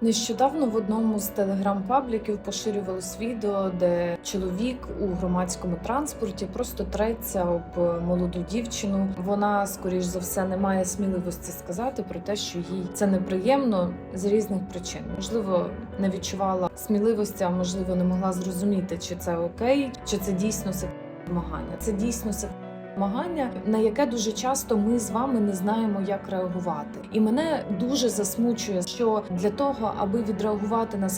Нещодавно в одному з телеграм-пабліків поширювалось відео, де чоловік у громадському транспорті просто треться об молоду дівчину. Вона, скоріш за все, не має сміливості сказати про те, що їй це неприємно з різних причин. Можливо, не відчувала сміливості, а можливо, не могла зрозуміти, чи це окей, чи це дійсно вимагання. Це дійсно Намагання, на яке дуже часто ми з вами не знаємо, як реагувати, і мене дуже засмучує, що для того, аби відреагувати на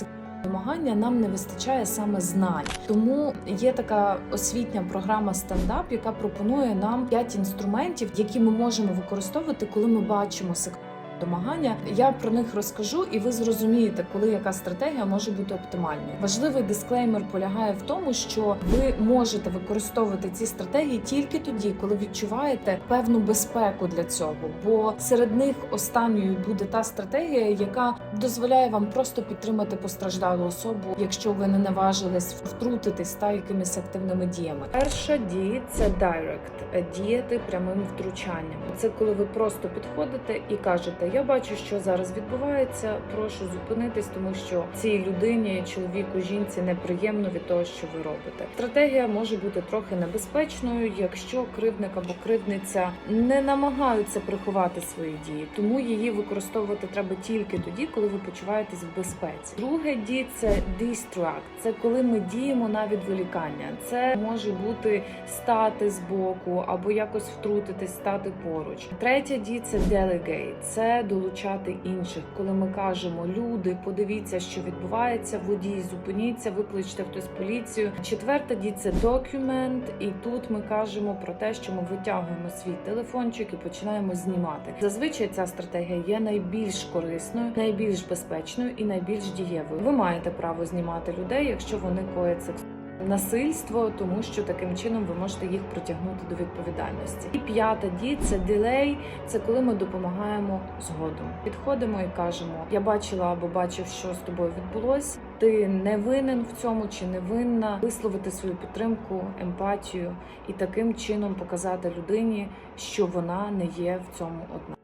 домагання, нам не вистачає саме знань. Тому є така освітня програма стендап, яка пропонує нам 5 інструментів, які ми можемо використовувати, коли ми бачимо сексуальне домагання. Я про них розкажу, і ви зрозумієте, коли яка стратегія може бути оптимальною. Важливий дисклеймер полягає в тому, що ви можете використовувати ці стратегії тільки тоді, коли відчуваєте певну безпеку для цього. Бо серед них останньою буде та стратегія, яка дозволяє вам просто підтримати постраждалу особу, якщо ви не наважились втрутитись та якимись активними діями. Перша дія це direct, діяти прямим втручанням. Це коли ви просто підходите і кажете: Я бачу, що зараз відбувається. Прошу зупинитись, тому що цій людині, чоловіку, жінці неприємно від того, що ви робите. Стратегія може бути трохи небезпечною, якщо кривник або кривниця не намагаються приховати свої дії, тому її використовувати треба тільки тоді, коли ви почуваєтесь в безпеці. Друге дій це distract. Це коли ми діємо на відволікання. Це може бути стати збоку або якось втрутитись, стати поруч. Третя дій це delegate. Це долучати інших, коли ми кажемо люди, подивіться, що відбувається, водій, зупиніться, викличте хтось поліцію. Четверта дій це документ, і тут ми кажемо про те, що ми витягуємо свій телефончик і починаємо знімати. Зазвичай ця стратегія є найбільш корисною, найбільш безпечною і найбільш дієвою. Ви маєте право знімати людей, якщо вони коять секс. Насильство, тому що таким чином ви можете їх притягнути до відповідальності. І п'ята дій це дилей. Це коли ми допомагаємо згодом. Підходимо і кажемо: я бачила або бачив, що з тобою відбулось. Ти не винен в цьому чи не винна. Висловити свою підтримку, емпатію і таким чином показати людині, що вона не є в цьому одна.